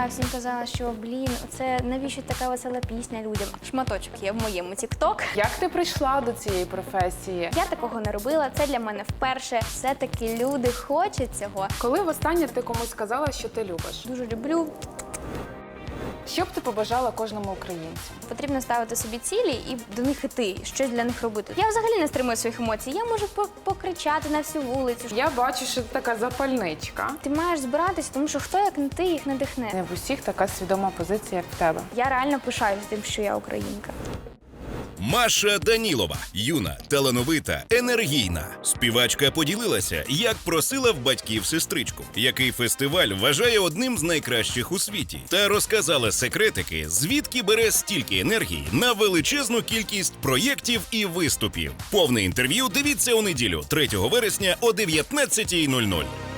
Я всім казала, що блін, це навіщо така весела пісня людям? Шматочок є в моєму тікток. Як ти прийшла до цієї професії? Я такого не робила. Це для мене вперше. Все таки люди хочуть цього. Коли востаннє ти комусь сказала, що ти любиш? Дуже люблю. Що б ти побажала кожному українцю? Потрібно ставити собі цілі і до них іти, щось для них робити. Я взагалі не стримую своїх емоцій. Я можу покричати на всю вулицю. Я бачу, що ти така запальничка. Ти маєш збиратись, тому що хто як не ти їх надихне. Не в усіх така свідома позиція, як в тебе. Я реально пишаюся тим, що я українка. Маша Данілова, юна, талановита, енергійна. Співачка поділилася, як просила в батьків сестричку, який фестиваль вважає одним з найкращих у світі, та розказала секретики, звідки бере стільки енергії на величезну кількість проєктів і виступів. Повне інтерв'ю дивіться у неділю, 3 вересня о 19.00.